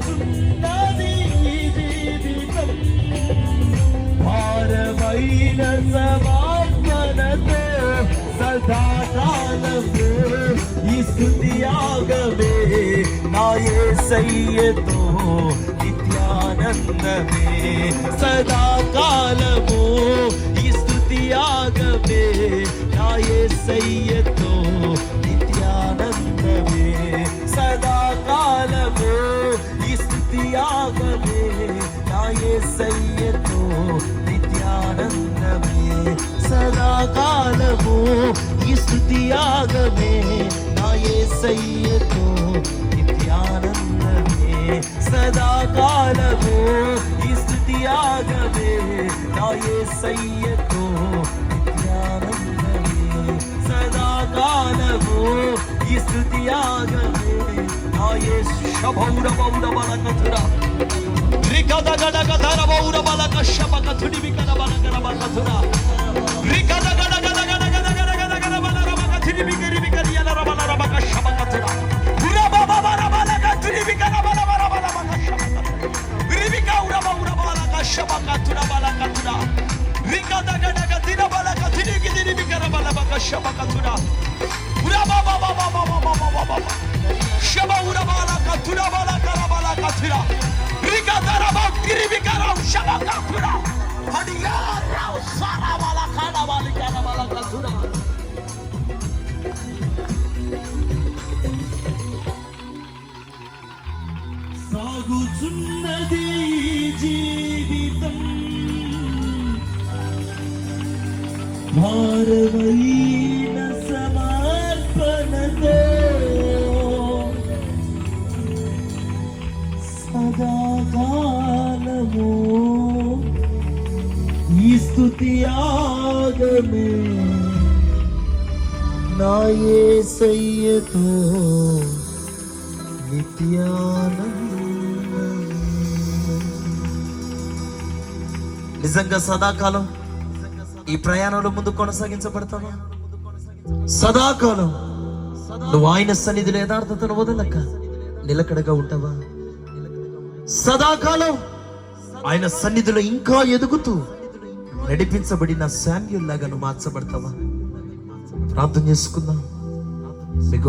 సాగుతున్నది ఈ జీవితం భారమైన సమర్పణతో సదాకాలము ఈ స్థుతి యాగమే. నా యేసయ్యతో నిత్యానందమే. సదాకాలము ఈ స్థుతి నా యేసయ్యతో నిత్యానందమే సదాకాలము ఈ స్థుతి యాగమే నా యేసయ్యతో నిత్యానందమే సదాకాలము ఈ స్థుతి యాగమే నా యేసయ్యతో నిత్యానందమే సదాకాలము ఈ స్థుతి యాగమే నా యేసు శభౌర బౌర బలకతురా రికద గడగ ధర బౌర Rikadarabav kiribikaram shabakatura. Hadiyarav sarabalakana balikana balakatura. సాగుచున్నది ఈ జీవితం భారమైన ఈ స్థుతి ఆగమే. నా యేసయ్యతో నిజంగా సదాకాలం ఈ ప్రయాణంలో ముందు కొనసాగించబడతావా? సదాకాలం నువ్వు ఆయన సన్నిధిలో యథార్థతను వదలక నిలకడగా ఉంటావా? సదాకాలం ఆయన సన్నిధిలో ఇంకా ఎదుగుతూ నడిపించబడిన శామ్యుల్ లాగా మార్చబడతావా? ప్రార్థన చేసుకుందాం. మీకు